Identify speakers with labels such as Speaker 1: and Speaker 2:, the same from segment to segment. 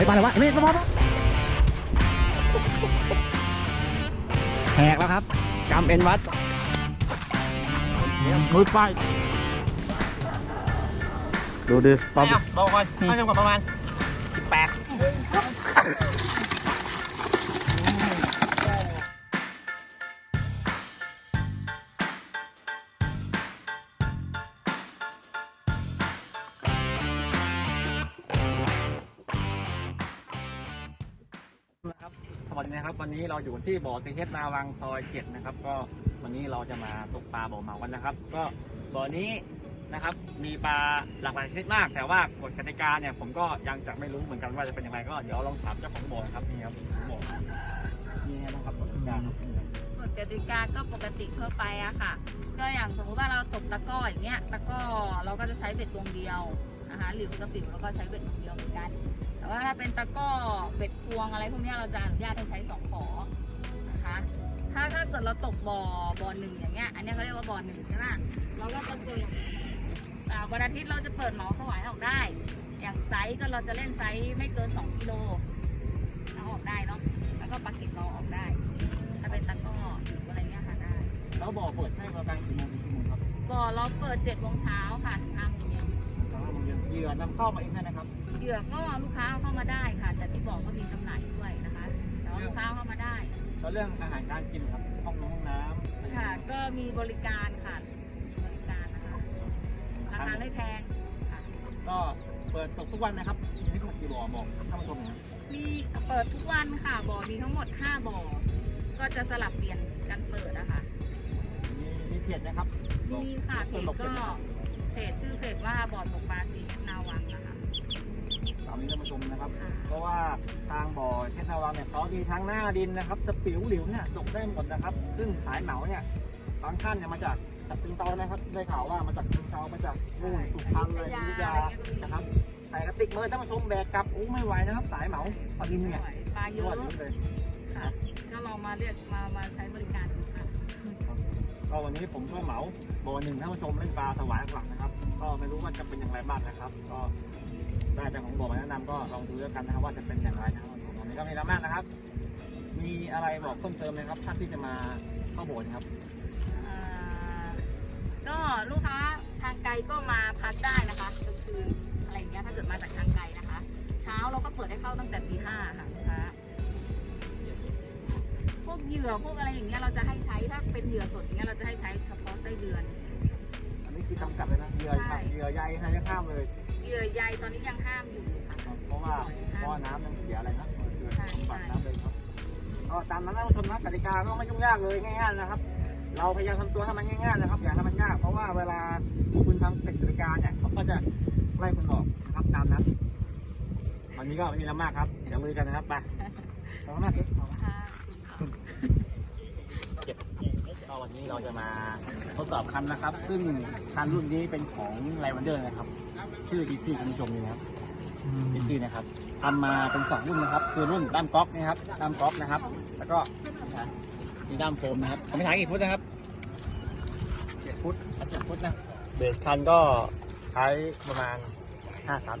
Speaker 1: ไปบ้านอะไรวะไอ้เมฆมาบ้านแหกแล้วครับกำเอ็นวัดมือไป ดูดิปั๊ม
Speaker 2: เอาบอกก่อเอาจนกว่าประมาณ
Speaker 1: 18 เราอยู่ที่บ่อซีเฮดนาวังซอยเจ็ดนะครับ ก็วันนี้เราจะมาตกปลาบ่อเหมากันนะครับ ก็บ่อนี้นะครับ มีปลาหลากหลายชนิดมาก แต่ว่ากฎกติกาเนี่ยผมก็ยังจะไม่รู้เหมือนกันว่าจะเป็นยังไงก็เดี๋ยวลองถามเจ้าของบ่อครับนี่ครับบ่อ นี่ไงบ้างครับกฎกติกาครับ
Speaker 3: กฎกติกาก็ปกติทั่วไปอะค่ะ ก็อย่างสมมติว่าเราตกตะกร้ออย่างเงี้ย ตะกร้อเราก็จะใช้เบ็ดดวงเดียวนะคะหลิวกับปิ๋วเราก็ใช้เบ็ดดวงเดียวเหมือนกัน แต่ว่าถ้าเป็นตะกร้อเบ็ดพวงอะไรพวกเนี้ยเราจะอนุญาตให้ใช้สองขอนะคะ ถ้าถ้าเกิดเราตกบ่อบ่อหนึ่งอย่างเงี้ย อันเนี้ยเขาเรียกว่าบ่อหนึ่งใช่ไหมเราก็จะเปิดอ่าวันอาทิตย์เราจะเปิดเหมาสวายออกได้ อย่างไซส์ก็เราจะเล่นไซส์ไม่เกิน2กิโลเอาออกได้เนาะ ก็ปลาเก็ตเราออกได้ ถ้าเป็นตะกร้อหรืออะไรเงี้ยค่ะได้
Speaker 1: แล้วบ่อเปิดให้ประมาณกี่โมงถึงกี่โมงครับ
Speaker 3: บ่อเราเปิด7จ็ดโมงเช้าค่ะถึงห้าโมงเย็น
Speaker 1: ห้าโมงเย็นเหยื่อนำเข้ามาเองใช่ไหมครับ
Speaker 3: เหยื่อก็ลูกค้าเอาเข้ามาได้ค่ะ แต่ที่บอกก็มีจำหน่ายด้วยนะคะแต่ว่าลูกค้าเอาเข้ามาได้
Speaker 1: แล้วเรื่องอาหารการกินครับห้องน้ำห้องน้ำอะไรอย่าง
Speaker 3: ค่ะ
Speaker 1: เงี้ย
Speaker 3: ก็มีบริการค่ะบริการนะคะราคาไม่แพงค่ะ
Speaker 1: ก็เปิดตกทุกวันนะครับ นี่ถูกกี่บ่อบอกท่านผู้ชมหนะครับ
Speaker 3: มีเปิดทุกวันค่ะบ่อมีทั้งหมด 5บ่อก็จะสลับเปลี่ยนกันเปิดนะคะ
Speaker 1: มีมีเพจนะครับ
Speaker 3: มีค่ะเพจก็เพจชื่อเพจว่าบ่อตกปลาสีนาวังนะคะ
Speaker 1: ตามนี้ท่านผู้ชมนะครับ
Speaker 3: ค่ะ
Speaker 1: เพราะว่าทางบ่อเทศนาวังเนี่ยเขามีทั้งหน้าดินนะครับ สปิวหลิวเนี่ยตกได้หมดนะครับ ซึ่งสายเหมาเนี่ยบางท่านเนี่ยมาจากจากตึงเตานะครับ ได้ข่าวว่ามาจากตึงเตามาจากนู่นสุพรรณเลยอยุธยานะครับ ใส่กระติกมือท่านผู้ชมแบกกลับอู้ไม่ไหวนะครับ สายเหมาปลาดินเนี่ย
Speaker 3: ปลาเย
Speaker 1: ยอ
Speaker 3: อะ
Speaker 1: ดเยอะเลย
Speaker 3: ค่ะก็ลองมาเรียกมามาใช้บริการดูค่ะ
Speaker 1: ก็วันนี้ผมก็เหมาบ่อหนึ่งท่านผู้ชมเล่นปลาสวายหลักนะครับ ก็ไม่รู้ว่าจะเป็นอย่างไรบ้างนะครับ ก็ได้จากของบ่อมาแนะนำก็ลองดูแล้วกันนะครับว่าจะเป็นอย่างไรนะครับวันนี้ก็มีแล้วมากนะครับ มีอะไรบอกเพิ่มเติมไหมครับท่านที่จะมาเข้าโบสถ์นะครับ
Speaker 3: อ่าก็ลูกค้าทางไกลก็มาพักได้นะคะกลางคืน อะไรอย่างเงี้ยถ้าเกิดมาจากทางไกลนะคะ เช้าเราก็เปิดให้เข้าตั้งแต่ตีห้าค่ะลูกค้าพวกเหยื่อพวกอะไรอย่างเงี้ยเราจะให้ใช้ถ้าเป็นเหยื่อสดอย่างเงี้ยเราจะให้ใช้เฉพาะไส้เดือน
Speaker 1: อันนี้คือจำกัดเลยนะเหยื่อ
Speaker 3: ใช่
Speaker 1: เหยื่อใยใครจะข้ามเลย
Speaker 3: เหยื่อใยตอนนี้ยังห้ามอยู่ค่ะ
Speaker 1: เพราะว่าเพราะว่าน้ำมันเสียอะไรนะคือ
Speaker 3: ใช่
Speaker 1: สมบัติน้ำเลยครับก็ตามนั้นท่านผู้ชมนะกติกาก็ไม่ยุ่งยากเลยง่ายๆนะครับ เราพยายามทำตัวให้มันง่ายๆนะครับอย่าให้มันยากเพราะว่าเวลาคุณทำกติกาเนี่ยเขาก็จะ ไล่คุณออกนะครับตามนั้นวันนี้ก็ไม่มีอะไรมากครับเดี๋ยวมือกันนะครับไปขอบคุณมากครับ
Speaker 3: ค่ะ
Speaker 1: ก็วันนี้เราจะมาทดสอบคันนะครับ ซึ่งคันรุ่นนี้เป็นของไลวันเดอร์นะครับ ชื่อ Easy คุณผู้ชมนี่นะครับ Easy นะครับทำมาเป็นสองรุ่นนะครับ คือรุ่นด้ามก๊อกนะครับด้ามก๊อกนะครับ แล้วก็มีด้ามโฟมนะครับผมไม่ถ่ายกี่ฟุตนะครับเจ็ดฟุตเจ็ดฟุตนะ เบสคันก็ ใช้ประมาณห้าสาม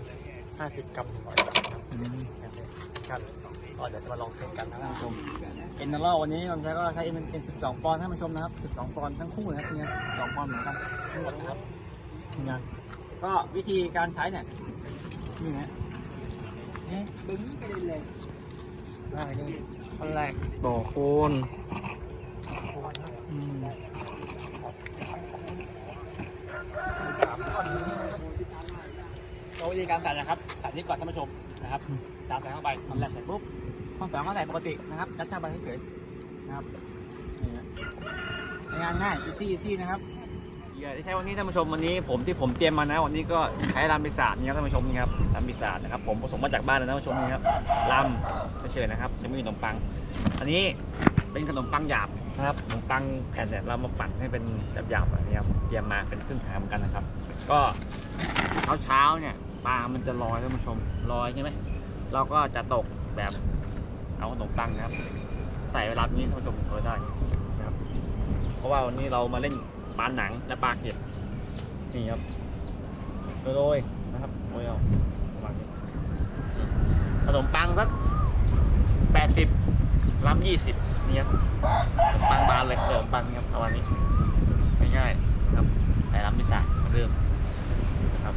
Speaker 1: ห้าสิบกรัมต่อตันนะครับครับก็เดี๋ยวจะมาลองเทสกันนะท่านผู้ชมเอ็นนอร์วันนี้มันก็ใช้เป็นเป็น12ปอนด์ท่านผู้ชมนะครับ12ปอนด์ทั้งคู่นะครับเนี่ย12ปอนด์เหมือนกันทั้งหมดนะครับงานก็วิธีการใช้เนี่ยนี่นะเนี่ยดึงไปเลยได้เลยขั้นแรก
Speaker 2: บ่อโคนอืม
Speaker 1: ก็วิธีการใส่นะครับใส่นี่ก่อนท่านผู้ชมนะครับตามใส่เข้าไปมันแหลกใส่ปุ๊บช่องสองก็ใส่ปกตินะครับยัดเข้าไปเฉยๆนะครับนี่นะงานง่าย easy easy นะครับเหยื่อที่ใช้วันนี้ท่านผู้ชมวันนี้ผมที่ผมเตรียมมานะวันนี้ก็ใช้ลำปีศาจนี่ครับท่านผู้ชมนี่ครับลำปีศาจนะครับผมผสมมาจากบ้านนะท่านผู้ชมนี่ครับลำเฉยๆนะครับยังไม่มีขนมปัง อันนี้ เป็นขนมปังหยาบนะครับขนมปังแผ่นเนี่ยเรามาปั่นให้เป็นหยาบๆแบบนี้ครับเตรียมมาเป็นครึ่งทางเหมือนกันนะครับ ก็เช้าเช้าๆเนี่ยปลามันจะลอยท่านผู้ชมลอยใช่ไหมเราก็จะตกแบบเอาขนมปังนะครับ ใส่เวลานี้ท่านผู้ชมเอาได้นะครับ เพราะว่าวันนี้เรามาเล่นปลาหนังและปลาเห็ดนี่ครับโรยๆนะครับโรยเอาประมาณนี้ขนมปังสักแปดสิบลำยี่สิบ นี่ครับขนมปังบานเลยขนมปังครับประมาณนี้ง่ายๆครับแต่ลำพิซซ่าเหมือนเดิมนะครับ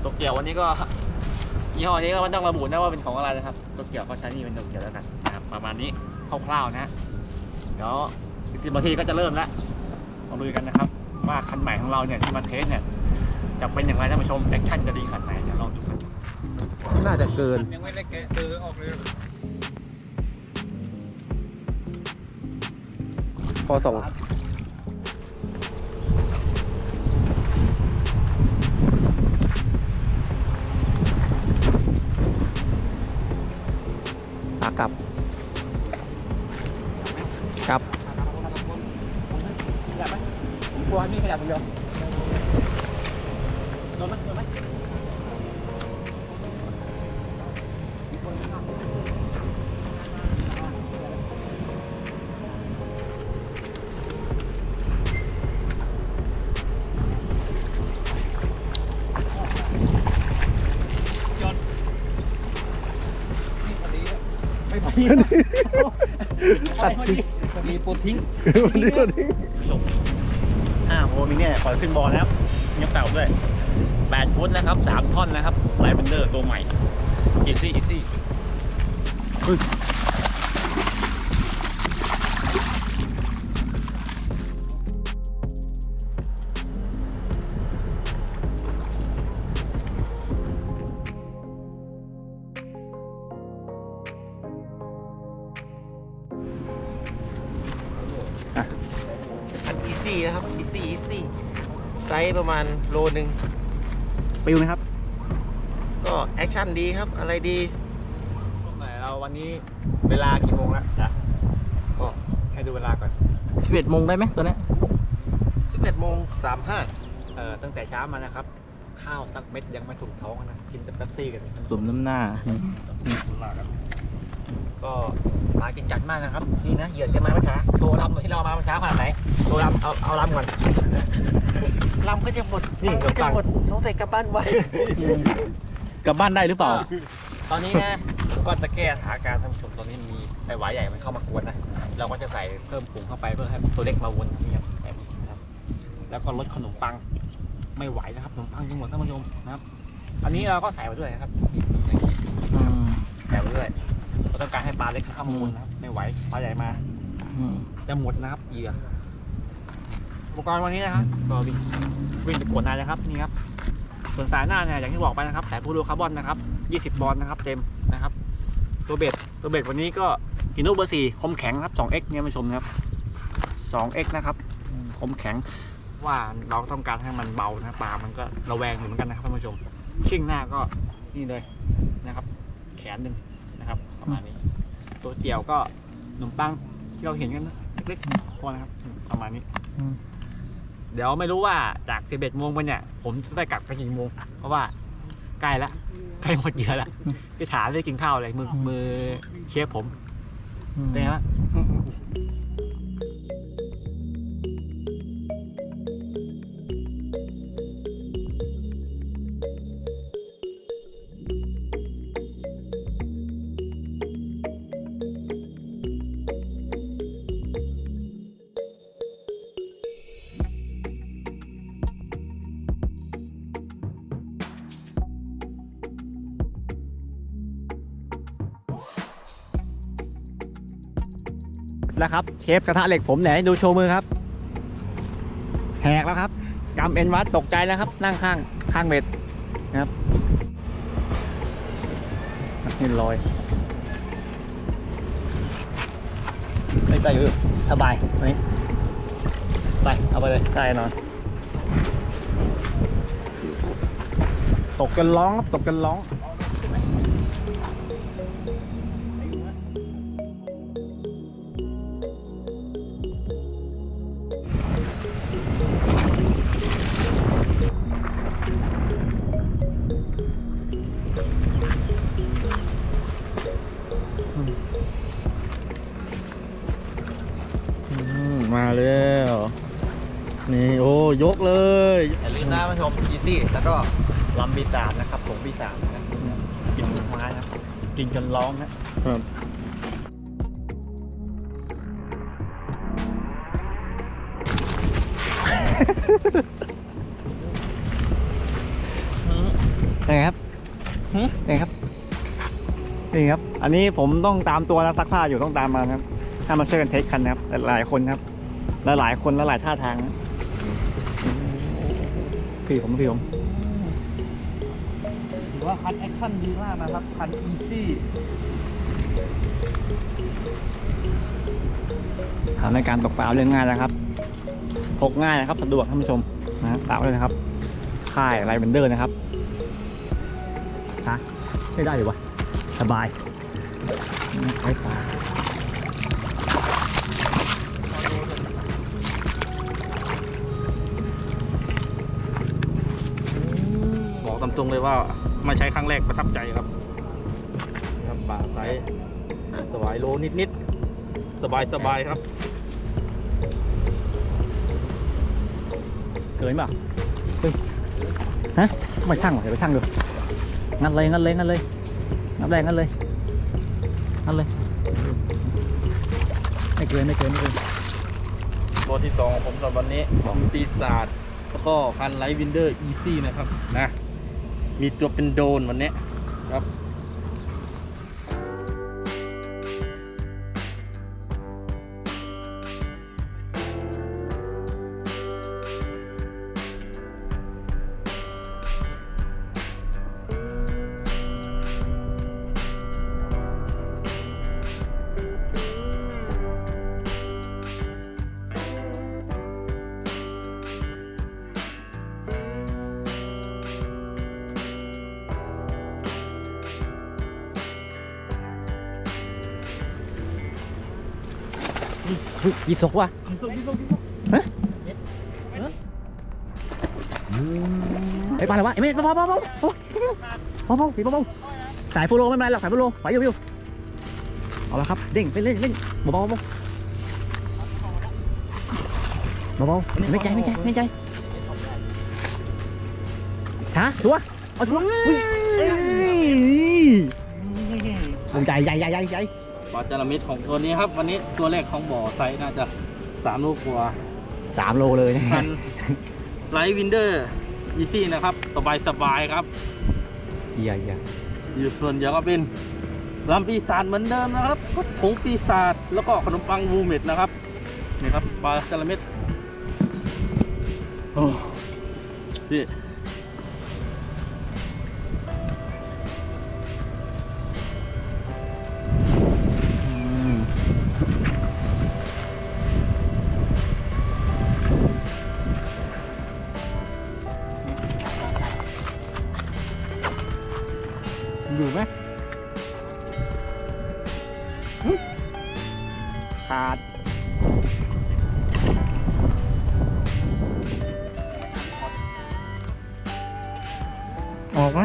Speaker 1: โตเกียววันนี้ก็ยี่ห้อนี้ก็ไม่ต้องระบุนะว่าเป็นของอะไรนะครับโตเกียวก็ใช้นี่เป็นโตเกียวแล้วกันนะครับประมาณนี้คร่าวๆนะฮะเดี๋ยวอีกสิบนาทีก็จะเริ่มแล้วมาดูกันนะครับ ว่าคันใหม่ของเราเนี่ยที่มาเทสเนี่ยจะเป็นอย่างไรท่านผู้ชมแอคชั่นจะดีขนาดไหนเดี๋ยวลองดูกัน
Speaker 2: น่าจะเกิน
Speaker 4: ยังไม่ได้แกะเออออกเลย
Speaker 2: พอส่งขากลับกลับ
Speaker 1: ขยับไหมผมกลัวนี่ขยับคนเดียวโดนไหมโดนไหม อดีพอดีปวดทิ้ง
Speaker 2: วันนี้วันนี้
Speaker 1: ส่งห้าโมมิเนี่ยขอขึ้นบอลนะครับยังเต่าด้วยแปดฟุตนะครับสามท่อนนะครับไลท์เบนเดอร์ตัวใหม่อีซี่อีซี่
Speaker 2: อัน ส์ประมาณโลหนึ่ง
Speaker 1: ปิวไหมครับ
Speaker 2: ก็แอคชั่นดีครับ อะไรดี
Speaker 1: เราวันนี้เวลากี่โมงแล้วนะ
Speaker 2: ก็
Speaker 1: ให้ดูเวลาก่อน
Speaker 4: สิบเอ็ดโมงได้ไหมตัวเนี้ย
Speaker 2: 11โมง35
Speaker 1: เอ่อตั้งแต่เช้ามานะครับ ข้าวสักเม็ดยังไม่ถูกท้องนะกินแต่เป๊ปซี่กัน
Speaker 4: สมน้ำหน้า
Speaker 1: ก็ ปลากินจัดมากนะครับนี่นะเหยื่อจะมาเมื่อเช้าโชว์ลำที่เรามาเมื่อเช้าขนาดไหนโชว์ลำเอาเอาลำก่อน
Speaker 2: ลำก็จะหมด
Speaker 1: นี่
Speaker 2: ลำก็จะหมดน้องแต่กลับบ้านไว้
Speaker 4: กลับบ้านได้หรือเปล่า
Speaker 1: ตอนนี้นะก็จะแก้สถานการณ์ท่านผู้ชมตอนนี้มีไอหวายใหญ่มันเข้ามากวนนะเราก็จะใส่เพิ่มผงเข้าไปเพื่อให้ตัวเล็กมาวนนี่ครับแล้วก็ลดขนมปังไม่ไหวนะครับขนมปังจริงหมดท่านผู้ชมนะครับ อันนี้เราก็ใส่ไปด้วยนะครับใส่ไปด้วย เราต้องการให้ปลาเล็กเข้ามาวนนะครับไม่ไหวปลาใหญ่มา
Speaker 4: อืม
Speaker 1: จะหมดนะครับเหยื่ออุปกรณ์วันนี้นะครับก็วิ่งวิ่งตะกรวดนายนะครับนี่ครับส่วนสายหน้าเนี่ยอย่างที่บอกไปนะครับสายพูโรคาร์บอนนะครับ20 บอลนะครับ เต็มนะครับ ตัวเบ็ดตัวเบ็ดวันนี้ก็กินโนเบอร์สี่คมแข็งครับ 2x เนี่ยมาชมนะครับ 2x นะครับคมแข็งว่าเราต้องการให้มันเบานะปลา มันก็ระแวงอยู่เหมือนกันนะครับท่านผู้ชม ชิ่งหน้าก็นี่เลยนะครับ แขนหนึ่งนะครับ ประมาณนี้ ตัวเกี่ยวก็ขนมปังที่เราเห็นกันนะเล็กๆพอนะครับ ประมาณนี้
Speaker 4: อืม
Speaker 1: เดี๋ยวไม่รู้ว่าจาก 11โมงไปเนี่ย ผมจะได้กลับไปกี่โมง เพราะว่าใกล้ละใกล้หมดเหยื่อละพี่ถามได้กินข้าวอะไรมือมือเชฟผม
Speaker 4: อืม
Speaker 1: เป็นไงบ้าง แล้วครับเชฟกระทะเหล็กผมไหนดูโชว์มือครับแหกแล้วครับกำเอ็นวัดตกใจแล้วครับ นั่งข้างข้างเบ็ดนะครับนี่ลอยไม่ใจอยู่สบายตรงนี้ไปเอาไปเลยได้นอน ตกกันร้องครับตกกันร้อง
Speaker 4: ยกเลย
Speaker 1: อย่าลืมนะท่านผู้ชมอีซี่แล้วก็ลำบีสามนะครับผงบีสามนะครับกินทุกไม้ครับกินจนร้องนะครับยังไงครับยังไงครับนี่ครับ อันนี้ผมต้องตามตัวนะซักผ้าอยู่ต้องตามมานะครับ ถ้ามันช่วยกันเทคคันนะครับ หลายๆคนครับ หลายๆคนและหลายท่าทางนะ พี่ผมพี่ผม
Speaker 4: ถือว่าคันแอคชั่นดีมากนะครับคันอีซี่
Speaker 1: ถามในการตกปลาเรื่องง่ายนะครับพกง่ายนะครับ สะดวกท่านผู้ชมนะฝากไว้เลยนะครับ ค่ายไรเบนเดอร์นะครับฮะไม่ได้หรือวะ สบายไปปลา
Speaker 4: ตามตรงเลยว่ามาใช้ครั้งแรกประทับใจครับครับป่าไซส์สบายโลนิดนิดๆ สบายสบายครับ
Speaker 1: เกินเปล่าเฮ้ยฮะไม่ช่างหรอเดี๋ยวไปช่างดูงั้นเลยงั้นเลยงั้นเลยงับแรงงั้นเลยงั้นเลยไม่เกินไม่เกินไม่เกิน
Speaker 4: ตัวที่สองของผมสำหรับวันนี้ของปีศาจแล้วก็คันไลท์วินเดอร์อีซี่นะครับนะ มีตัวเป็นโดนวันนี้
Speaker 1: เฮ้ยยี่สกว่ะฮะไอ้ปลาอะไรวะไอ้เมฆเบาๆเบาๆเบาๆเบาๆเบาๆสีเบาๆสายฟูโรไม่เป็นไรหรอกสายฟูโรไหวอยู่ไหวอยู่เอาละครับเด้งเล่นเล่นเล่นเบาๆเบาๆเบาๆไม่ใจไม่ใจไม่ใจฮะชัวร์เอาชัวร์อุ้ยเอ้ยใหญ่ใหญ่ใหญ่ใหญ่ใหญ่
Speaker 4: ปลาจาระเม็ดของตัวนี้ครับ วันนี้ตัวแรกของบ่อไซส์น่าจะสามลูกกว่า
Speaker 1: สามโลเลยนะ
Speaker 4: คันไลท์วินเดอร์อีซี่นะครับ สบายสบายๆครับ
Speaker 1: เยี่ยเยี่ย
Speaker 4: อยู่ส่วนเดียวก็เป็นลำปีศาจเหมือนเดิมนะครับผงปีศาจแล้วก็ขนมปังวูเม็ดนะครับนี่ครับปลาจาระเม็ดโอ้พี่
Speaker 1: ขาด
Speaker 4: ออกไหม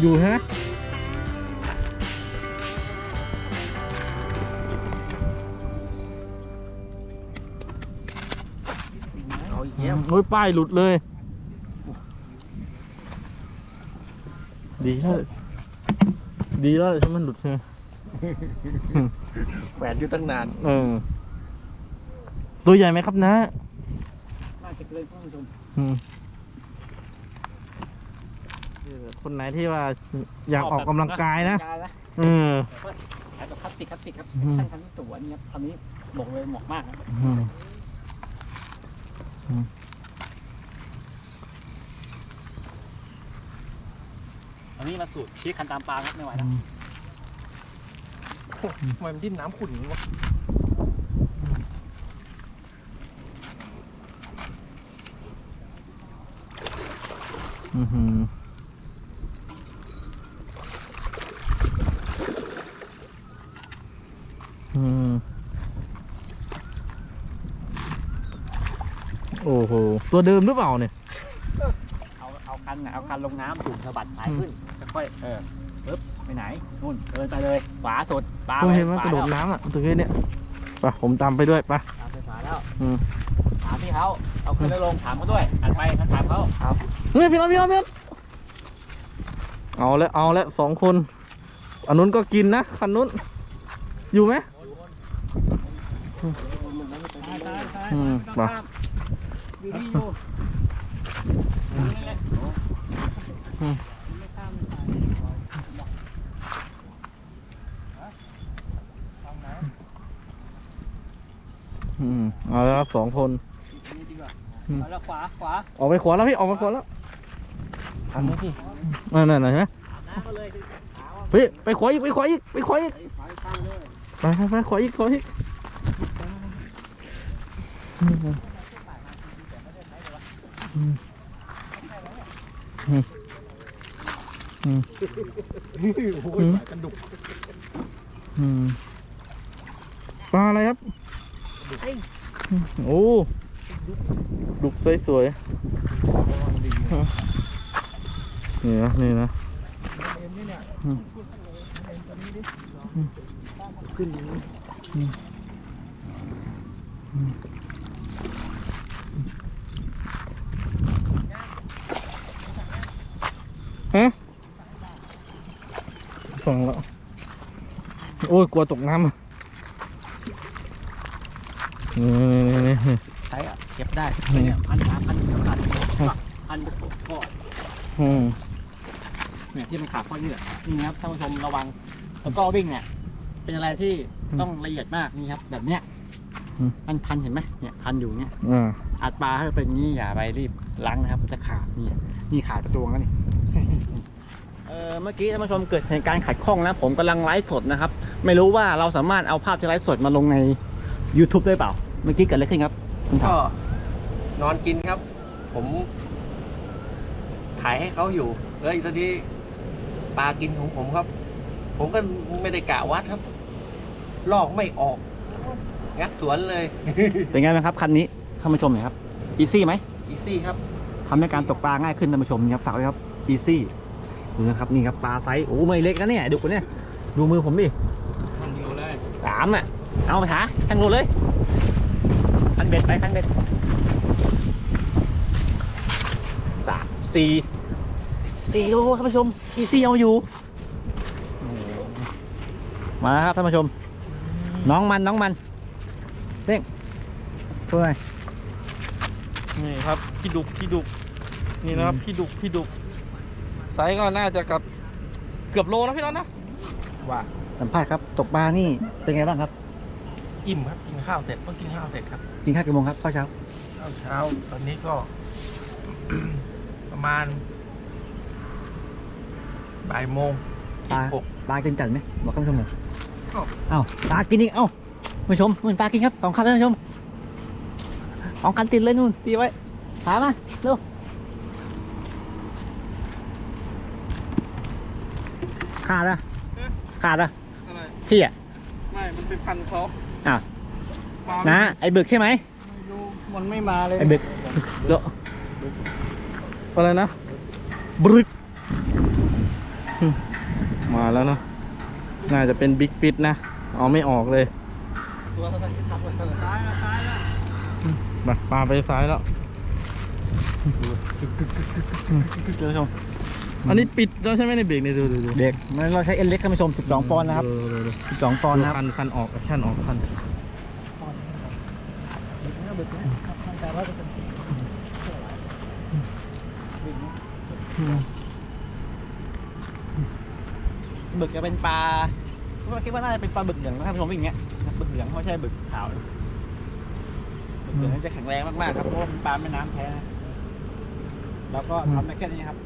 Speaker 4: อยู่ฮะเอาอีกแล้วโอ้ยป้ายหลุดเลย ดีแล้วดีแล้วที่มันหลุดใช่ไหม
Speaker 1: แหวนอยู่ตั้งนาน
Speaker 4: เออ ตัวใหญ่ไหมครับนะ
Speaker 1: น่าจะเกินท่านผู้ชม
Speaker 4: อืมคนไหนที่ว่าอยากออกกำลังกายนะ
Speaker 1: กายนะ
Speaker 4: เออ
Speaker 1: ขายแบบคลาสสิกคลาสสิกครับ
Speaker 4: อืม
Speaker 1: ช่างคันที่ตัวนี่ครับคันนี้บอกเลยเหมาะมากครับ
Speaker 4: อืม
Speaker 1: อันนี้มาสูตรชี้คันตามปลาครับไม่ไหวแล้ว
Speaker 2: ทำไมมันดิ้นน้ำขุ่นวะ
Speaker 4: อือหืออืมโอ้โห ตัวเดิมหรือเปล่าเนี่ย
Speaker 1: เอาเอาคันน่ะเอาคันลงน้ำจุ่มสะบัดสายขึ้น ค่อยๆเออปึ๊บไปไหนนู่นเดินไปเลยขวาสุดปลา
Speaker 4: ผมเห็น
Speaker 1: ไป
Speaker 4: มัน
Speaker 1: ขว
Speaker 4: กระโดด
Speaker 1: แล้ว
Speaker 4: น้ำอะตัวนี้เนี่ยไปผมตามไปด้วยไป
Speaker 1: ตามไปขวาแล้ว
Speaker 4: อืมา
Speaker 1: มพี่เขาเอาขึ้นแล้วลงถามเขาด้วยอัดไปถามเขา
Speaker 4: เฮ้ยพี่น้องพี่น้องพี่น้องเอาแล้วเอาแล้วสองคน อันนู้นก็กินนะคันนู้นอยู่ไหมอืมมา
Speaker 1: อยู่นี่อยู่
Speaker 4: อืมอืมเอาแล้วครับสองคน
Speaker 1: นี่ดีกว่า
Speaker 4: อืม
Speaker 1: เอาแล้วขวาขวา
Speaker 4: ออกไปขวาแล้วพี่ออกไปขวาแล้ว
Speaker 1: ทำนี้พี่
Speaker 4: นั่นนั่นเห็นไหม
Speaker 1: น้ำมาเลย
Speaker 4: เฮ้ยไปขวาอีกไปขวาอีกไปขวาอีกไปไปไปขวาอีกขวาอีกอืมอืมอืมอืม
Speaker 1: โอ้ยกระดุก
Speaker 4: อืมปลาอะไรครับ โอ้ดุกสวยๆนี่นะนี่นะ
Speaker 1: ขึ้น
Speaker 4: ฮะฟังแล้วโอ้ยกลัวตกน้ำอะ
Speaker 1: ใช้อะเก็บได้เนี่ยพันสามพันสามพันพันพ่อ
Speaker 4: อืม
Speaker 1: เนี่ยที่มันขาดข้อยืดนี่นะครับท่านผู้ชมระวังแล้วก็วิ่งเนี่ย เป็นอะไรที่ต้องละเอียดมากนี่ครับ แบบเนี้ยมันพันเห็นไหมเนี่ยพันอยู่เนี่ย
Speaker 4: อั
Speaker 1: ดปลาให้เป็นงนี้อย่าไปรีบล้างนะครับมันจะขาดนี่นี่ขาดประตูแล้วนี่เออเมื่อกี้ท่านผู้ชมเกิดเหตุการณ์ขัดข้องนะ ผมกำลังไลฟ์สดนะครับ ไม่รู้ว่าเราสามารถเอาภาพที่ไลฟ์สดมาลงใน YouTube ได้เปล่า เมื่อกี้เกิดอะไรขึ้นครับคุณถา
Speaker 2: ก็
Speaker 1: ม
Speaker 2: นอนกินครับ ผมถ่ายให้เขาอยู่แล้วตอนนี้ปลากินของผมครับ ผมก็ไม่ได้กะวัดครับ ลอกไม่ออก งัดสวนเลย
Speaker 1: เป็นไงบ้างครับคันนี้ท่านผู้ชมหน่อยครับอีซี่ไหม
Speaker 2: อีซี่ครับ
Speaker 1: ทำให้การตกปลาง่ายขึ้นท่านผู้ชมนะครับฝากไว้ครับอีซี่ดูนะครับนี่ครับปลาไซส์โอ้ไม่เล็กนะเนี่ยดูคนเนี่ยดูมือผมดิ
Speaker 2: มันอยู่เลย
Speaker 1: สามอะ เอาไปหาทั้งโลเลยคั นเบ็ดไปคันเบ็ดสามสี่สี่โลท่านผู้ชมอีซี่เอาอยู่ มาแล้วครับท่านผู้ชม น้องมันน้องมันเร่งช่วยหน่อย
Speaker 4: นี่ครับพี่ดุกพี่ดุกนี่นะครับพี่ดุกพี่ดุกไซส์ก็น่าจะกับเกือบโลนะพี่น้องนะ
Speaker 2: ว่า
Speaker 1: สัมภาษณ์ครับ ตกปลานี่เป็นไงบ้างครับ
Speaker 2: อิ่มครับกินข้าวเสร็จเพิ่งกินข้าวเสร็จครับ
Speaker 1: กินข้าวกี่โมงครับข้าวเช้า
Speaker 2: ข้าวเช้าตอนนี้ก็ ประมาณบ่ายโมง
Speaker 1: ปลา
Speaker 2: ยี่สิบหก
Speaker 1: ปลากินจัดไหมบอกท่านผู้ชมหน่อย
Speaker 2: ก็
Speaker 1: เอ้าปลากินอีกเอ้าท่านผู้ชมนู่นปลากินครับสองคันท่านผู้ชมสองคันติดเลยนู่นตีไว้ถามมาเร็วขาดอะขาดอะ
Speaker 4: อะไร
Speaker 1: พี่อะ
Speaker 4: ไม่ มันเป็นพันเขา
Speaker 1: อะ
Speaker 4: ปลา
Speaker 1: นะ ไอ้บึกใช่ไหม
Speaker 4: ไม่รู้มันไม่มาเลย
Speaker 1: ไอ้บึกเดี๋ยว
Speaker 4: อะไรนะบรึกหึมาแล้วเนอะน่าจะเป็นบิ๊กฟิตนะ เอาไม่ออกเลย
Speaker 2: ตัวท่านที่ทับมันซ้ายซ้าย
Speaker 4: มาปลาไปซ้ายแล้ว
Speaker 1: ท่านผู้ชม
Speaker 4: อันนี้ปิดแล้วใช่ไหมในเบรกนี่ดูดูดู
Speaker 1: เด็กมันเราใช้เอ็นเล็กท่านผู้ชม 12 ปอนด์นะครับ
Speaker 4: ดูดูดู
Speaker 1: 12 ปอนด์นะครับ
Speaker 4: คันคันออกคันออกคัน
Speaker 1: จะเป็นปลาผมคิดว่าน่าจะเป็นปลาบึกเหลืองนะท่านผู้ชมอย่างเงี้ยบึกเหลืองไม่ใช่บึกขาวบึกเหลืองจะแข็งแรงมากๆครับเพราะว่าเป็นปลาแม่น้ำแท้นะแล้วก็ทำได้แค่นี้ครับ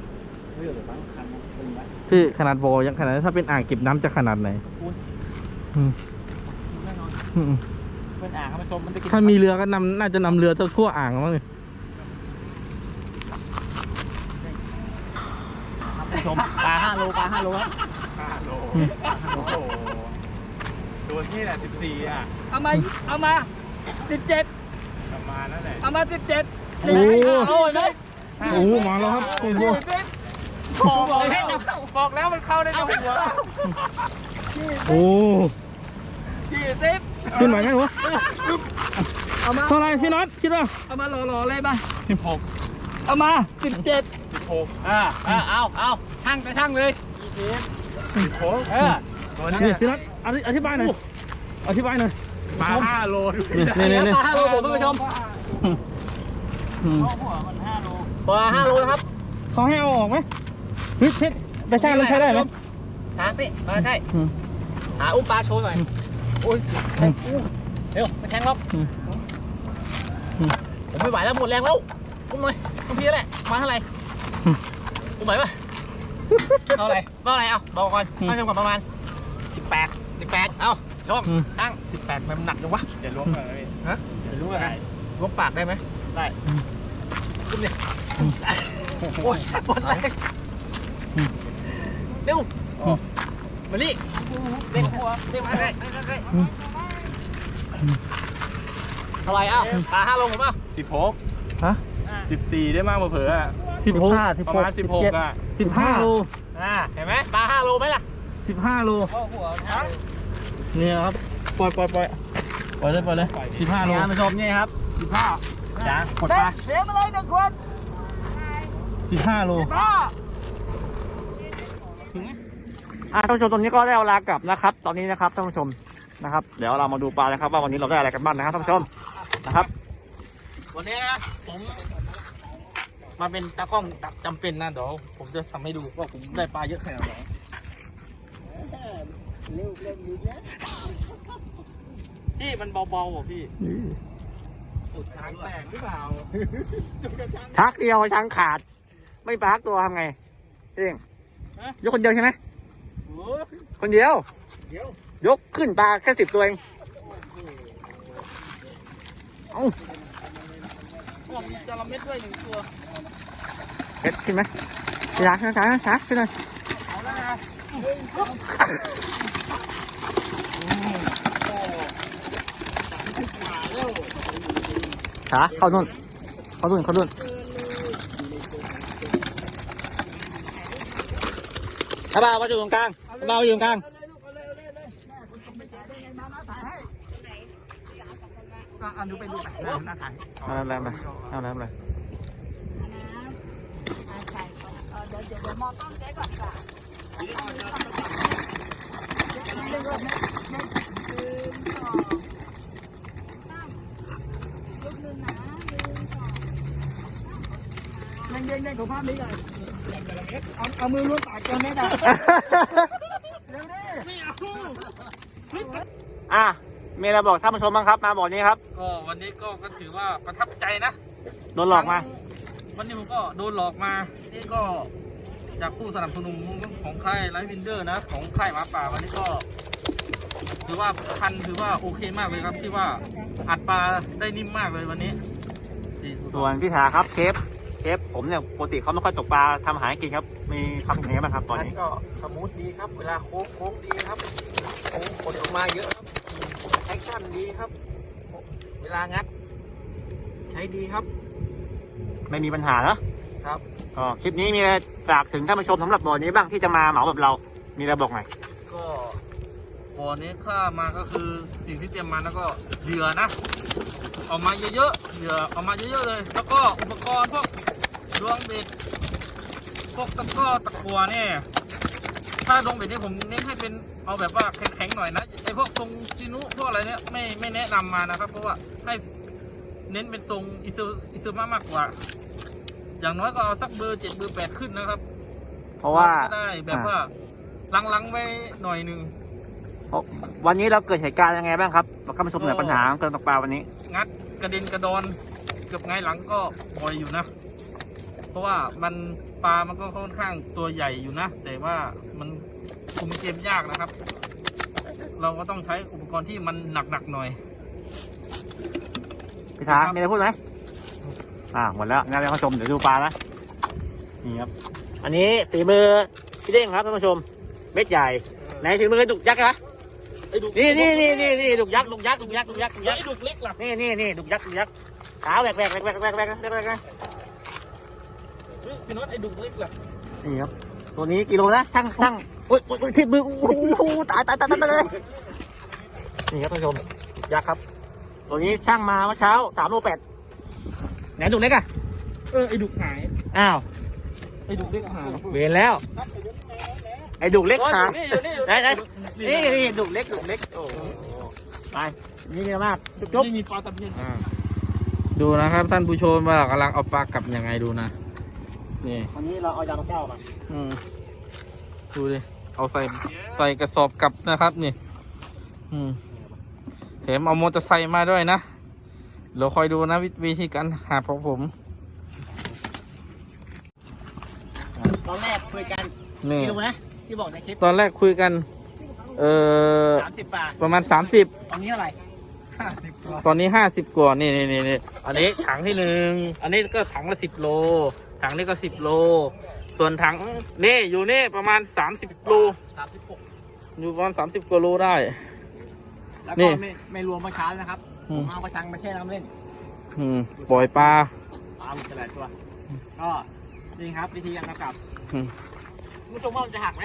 Speaker 1: ไม่เหลือทั้งคันนะตึงไว้
Speaker 4: พี่ขนาดวอลยังขนาดนั้นถ้าเป็นอ่างเก็บน้ำจะขนาดไหน
Speaker 1: คูณ
Speaker 4: อืม
Speaker 1: แน่นอน
Speaker 4: อืม
Speaker 1: เป็นอ่างท่านผู้ชมมันจะกิน
Speaker 4: ถ้ามีเรือก็นำน่าจะนำเรือทั่วอ่างมั้งเลย
Speaker 1: ท่านผู้ชมปลาห้าโลปลาห้าโลครับ
Speaker 2: ห้า โลโอ้โหตัวนี้แหละสิบสี่อะ
Speaker 5: เอามา เอามาสิบเจ็ด
Speaker 2: ประมาณนั่นแหละ
Speaker 5: เอามาสิบเจ็ด
Speaker 4: โอ้โห
Speaker 5: โอ้ยไหม
Speaker 4: โอ้โหมาแล้วครับโอ้โห
Speaker 5: บอกแล้วบอกแล้วมันเข้าได้ในหัว
Speaker 4: โอ้
Speaker 5: ยี่สิบ
Speaker 4: ขึ้นไหวไหมวะ
Speaker 1: เอามา
Speaker 4: เท่าไหรพี่น็อตคิดว่า
Speaker 1: เอามาหล่อๆเลยป่ะ
Speaker 5: สิบหก
Speaker 4: เอามาสิบเจ็ด
Speaker 5: สิบหก
Speaker 1: อ่าอ่าเอาเอาทั้งไปทั้งเลย
Speaker 5: สิบหก
Speaker 1: เออ
Speaker 5: ตัว
Speaker 4: นี่
Speaker 5: นี้
Speaker 4: พี่น็อตอธิอธิบายหน่อยอธิบายหน่อย
Speaker 5: มาห้าโลดู
Speaker 4: นี่นี่นี่นี่
Speaker 1: ปลาห้าโลผมท่านผู้ชม
Speaker 4: อืมอืม
Speaker 1: ปลาห้าโลนะครับ
Speaker 4: เขาให้เอาออกไหมเฮ้ยเพชรแต่ช่างเราใช้ได้ไหม
Speaker 1: หาพี่มาใช่
Speaker 4: อืม
Speaker 1: หาอุ้มปลาโชว์หน่อย
Speaker 4: อืม
Speaker 1: โอ้ย
Speaker 4: อืม
Speaker 1: อู้เร็วมาแทงล็อก
Speaker 4: อืมอืม
Speaker 1: ผมไม่ไหวแล้วหมดแรงแล้วอุ้มหน่อยอุ้มพี่แหละมาเท่าไหร่
Speaker 4: อืม
Speaker 1: อุ้มไหวปะ เท่าไหร่เท่าไหร่เอาบอกก่อน
Speaker 4: อืม
Speaker 1: ตั้งจำก่อนประมาณสิบแปดสิบแปดเอาชม
Speaker 4: อืม
Speaker 1: ตั้งสิบแปดมันหนักจังวะ
Speaker 5: เดี๋ยวล้วงเลย
Speaker 1: ฮะเดี๋ยวรู้อะไรล้วงปากได้ไหมได้
Speaker 4: อืม
Speaker 1: อุ้มดิโอ้ยหมดแรง
Speaker 4: อืม
Speaker 1: เร็ว
Speaker 4: อืม
Speaker 1: มาลี่เร่งหัวเร่งมาใกล้ใกล้ใกล้
Speaker 4: อืมอืม
Speaker 1: เท่าไหร่เอ้าปลาห้าลงผมเปล่า
Speaker 5: สิบหก
Speaker 4: ฮะ
Speaker 5: สิบสี่ได้มากกว่าเผลออะ
Speaker 4: สิบหก
Speaker 5: ประมาณสิบหกอะ
Speaker 4: สิบห้าโล
Speaker 1: อ่าเห็นไหมปลาห้าโลไหมล่ะ
Speaker 4: สิบห้าโลเนี่ยครับปล่อยปล่อยปล่อยปล่อยเลยปล่อยเลยสิบห้าโล
Speaker 1: ท่านผู้ชมนี่ครับสิบห้าจ้ากดปลา
Speaker 4: สิบห้าโล
Speaker 1: อ่าท่านผู้ชมตอนนี้ก็ได้เวลากลับนะครับ ตอนนี้นะครับท่านผู้ชมนะครับ เดี๋ยวเรามาดูปลานะครับ ว่าวันนี้เราได้อะไรกันบ้างนะครับท่านผู้ชมนะครับ
Speaker 4: วันนี้นะผม มาเป็นตากล้องจำเป็นนะเดี๋ยวผมจะทำให้ดูว่าผมได้ปลาเยอะขนาดไหนพี่มันเบาๆอะพี่อุดทางแตกหรือเปล่า
Speaker 1: ทักเดียวช้างขาด ไม่ปลาทักตัวทำไงเองยกคนเดียวใช่ไหม
Speaker 4: โอ้
Speaker 1: คนเดียว
Speaker 4: เดี๋ยว ย
Speaker 1: กขึ้นปลาแค่สิบตัวเอง เอ้า
Speaker 4: ก็มีจระเม็ดด้วยหนึ่งตัว
Speaker 1: เอ็ดขึ้นไหมช้าช้าช้าช้าขึ้นเลย
Speaker 4: เอาแล้วนะ
Speaker 1: ช้าเข้านู่นเข้านู่นเข้านู่นถ้าบ่าวมาอยู่ตรงกลางถ้าบ่าวมาอยู่ตรงกลาง เอาดูไปดูไปน้าถ่ายเอาน้ำแรงเล
Speaker 3: ยเอาน้ำเลยน้ำใส่เดี๋ยวเดี๋ยวมองกล้องเจ๊ก่อนดีกว่า
Speaker 1: เย็นๆของภาพนี้เลยเอาเอามือล้วงปากกันไม่ได้
Speaker 5: เร็วดิ
Speaker 4: ไม่เอา
Speaker 1: อะ มีอะไรบอกท่านผู้ชมบ้างครับ มาบอกนี้ครับ
Speaker 4: ก็วันนี้ก็ก็ถือว่าประทับใจนะ
Speaker 1: โดนหลอกมา
Speaker 4: วันนี้ผมก็โดนหลอกมา นี่ก็จากผู้สนับสนุนของค่ายไลฟ์วินเดอร์นะ ของค่ายหมาป่าวันนี้ก็ ถือว่าพันถือว่าโอเคมากเลยครับ ที่ว่าอัดปลาได้นิ่มมากเลยวันนี้นี่
Speaker 1: ส่วนพี่ถาครับเคฟเคฟผมเนี่ยปกติเขาไม่ค่อยตกปลาทำอาหารให้กินครับ มีความเห็นยังไงบ้างครับตอน
Speaker 2: มัน
Speaker 1: นี้
Speaker 2: ก็สมูทดีครับ เวลาโค้งโค้งดีครับโค้งผลออกมาเยอะครับ แอคชั่นดีครับ เวลางัด ใช้ดีครับ
Speaker 1: ไม่มีปัญหาเนอะ
Speaker 2: ครับ
Speaker 1: ก็คลิปนี้มีอะไรฝากถึงท่านผู้ชมสำหรับบ่อนี้บ้างที่จะมาเหมาแบบเรา มีอะไรบอกหน่อย
Speaker 4: ก็บ่อนี้ค่ามาก็คือสิ่งที่เตรียมมาแล้วก็เหยื่อนะเอามาเยอะๆเหยื่อเอามาเยอะๆเลย แล้วก็อุปกรณ์พวกดวงเบ็ดพวกตะกร้อตะกัวเนี่ย ถ้าดวงเบ็ดนี่ผมเน้นให้เป็นเอาแบบว่าแข็งๆหน่อยนะไอพวกทรงจินุพวกอะไรเนี่ยไม่ไม่แนะนำมานะครับ เพราะว่าให้เน้นเป็นทรงอิซูอิซูมามากกว่า อย่างน้อยก็เอาสักเบอร์เจ็ดเบอร์แปดขึ้นนะครับ
Speaker 1: เพราะว่า
Speaker 4: จะได้แบบว่าลังๆไว้หน่อยหนึ่ง
Speaker 1: เพราะวันนี้เราเกิดเหตุการณ์ยังไงบ้างครับท่านผู้ชมหน่อยปัญหาของการตกปลาวันนี้
Speaker 4: งัดกระเด็นกระดอนเกือบไงายหลังก็บ่อยอยู่นะ เพราะว่ามันปลามันก็ค่อนข้างตัวใหญ่อยู่นะ แต่ว่ามันคุมเกมยากนะครับ เราก็ต้องใช้อุปกรณ์ที่มันหนักๆหน่อย
Speaker 1: พี่ถามีอะไรพูดไหมอ่าหมดแล้วนะท่านผู้ชมเดี๋ยวดูปลานะนี่ครับ อันนี้ฝีมือพี่เด้งครับท่านผู้ชม เม็ดใหญ่ไหนฝีมือดุกยักษ์นะ
Speaker 4: ไอ้ดุก
Speaker 1: นี่นี่นี่นี่นี่ดุกยักษ์ดุกยักษ์ดุกยักษ์ดุกยักษ์ดุกยักษ์
Speaker 4: ไอ้ดุกเล็กล่ะ
Speaker 1: นี่นี่นี่ดุกยักษ์ดุกยักษ์ขาแหวกแหวกแหวกแหวกแหวกแหวกแหวกแหวกแหวก
Speaker 4: เฮ้ย พี่น็อตไอ้ดุกเล็กล่ะ
Speaker 1: นี่ครับ ตัวนี้กิโลนะช่างช่างโอ้ยโอ้ยโอ้ยที่มือโอ้โหตายตายตายตายตายนี่ครับท่านผู้ชมดุกยักษ์ครับโตตัวนี้ช่างมาเมื่อเช้าสามโลแปดไหนดุกเล็กอะ
Speaker 5: เออไอ้ดุกหาย
Speaker 1: อ้าว
Speaker 5: ไอ้ดุกเล็กหาย
Speaker 1: เวรแล้ว ไอ้ดุกเล็กหา
Speaker 5: นี่อยู่นี่อยู่
Speaker 1: ไหนไหนนี่นี่ดุกเล็กดุกเล็กโอ้โหไปนี่เยอะมากจุ๊บจุ๊บ
Speaker 5: นี่มีปลาตะเพียน
Speaker 4: ดูนะครับท่านผู้ชมว่ากำลังเอาปลากลับยังไงดูนะ นี่
Speaker 1: วันนี้เราเอายางมะแก้วมา
Speaker 4: อืมดูดิ เอาใส่ใส่กระสอบกลับนะครับนี่ อืมแถมเอามอเตอร์ไซค์มาด้วยนะ เราคอยดูนะวิวิธีการหาของผม
Speaker 1: ตอนแรกคุยกัน
Speaker 4: นี่
Speaker 1: กี่โลนะที่บอกในคลิป
Speaker 4: ตอนแรกคุยกัน เอ่อ
Speaker 1: สามสิบบาท
Speaker 4: ประมาณสามสิบ
Speaker 1: ตอนนี้เท่าไหร่ห้าสิบกว่า
Speaker 4: ตอนนี้ห้าสิบกว่า นี่นี่นี่นี่อันนี้ถังที่หนึ่ง อันนี้ก็ถังละสิบโล ถังนี้ก็สิบโล ส่วนถังนี่อยู่นี่ประมาณสามสิบโล
Speaker 1: สามสิบหก
Speaker 4: อยู่ประมาณสามสิบกว่าโลได้
Speaker 1: แล้ว
Speaker 4: นี่
Speaker 1: ก็ไม่ไม่รวมเมื่อเช้านะครับ
Speaker 4: อื
Speaker 1: ผมมเอากระชังมาแช่น้ำเล่น
Speaker 4: อืมปล่อยปลา
Speaker 1: ปลาหมดหลายตัว ก็นี่ครับวิธีการกำกับ
Speaker 4: อืม
Speaker 1: คุณผู้ชมว่ามันจะหักไหม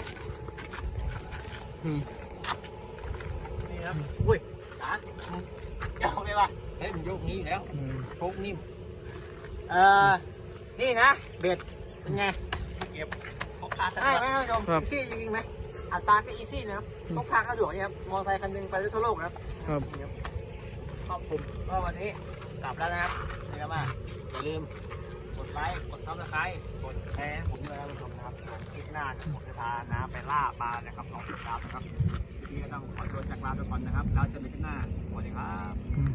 Speaker 4: อืม
Speaker 1: นี่ครับ อุ้ยสาเดี๋ยวเลยว่ะ
Speaker 2: เฮ้ยมันโยกนี้อยู่แล้ว
Speaker 4: อืม
Speaker 2: โชคนิ่ม
Speaker 1: เออ นี่นะเบ็ดเป็นไง
Speaker 2: เก็บเขาคาส
Speaker 1: ได้
Speaker 2: นับ
Speaker 1: ไหมท่านผู้ชม
Speaker 4: ครับ
Speaker 1: อีซี่จริงๆไหมอัตราก็อีซี่นะครับต้องพาเข้าอยู่นี่ครับมอเตอร์ไซค์คันหนึงไปได้ทั่วโลกนะครับ
Speaker 4: ครับ
Speaker 1: ขอบคุณก็วันนี้กลับแล้วนะครับนี่ครับมาอย่าลืมกดไลค์กดซับสไครต์กดแชร์ให้ผมด้วยนะคุณผู้ชมนะครับส่วนคลิปหน้าเดี๋ยวผมจะพาน้าไปล่าปลานะครับลองติดตามนะครับทีนี้ก็ต้องขอตัวจากลาไปก่อนนะครับแล้วเจะมีคลิปหน้าสวัสดีครับ
Speaker 4: อืม